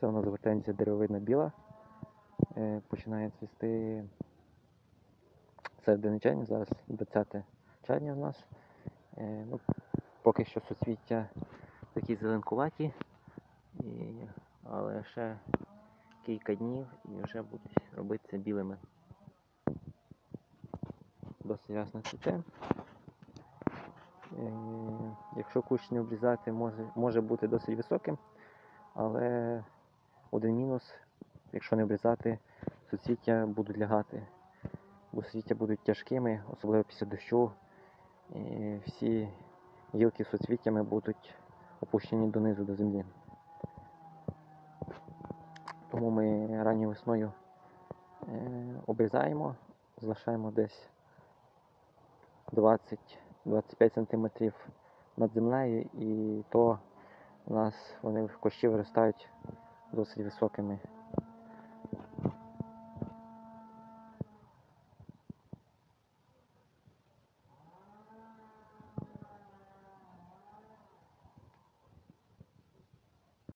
Це у нас гортензія деревина біла. Е, Починає цвісти середини червня, зараз 20 червня у нас. Е, Ну, поки що суцвіття такі зеленкуваті, і, але ще кілька днів і вже будуть робитися білими. Досить ясно цвіте. Е, Якщо кущ не обрізати, може, може бути досить високим, але один мінус, якщо не обрізати, суцвіття будуть лягати. Бо суцвіття будуть тяжкими, особливо після дощу. І всі гілки з суцвіттями будуть опущені донизу до землі. Тому ми ранньою весною е, обрізаємо, залишаємо десь 20-25 см над землею, і то у нас вони в кущі виростають досить високими.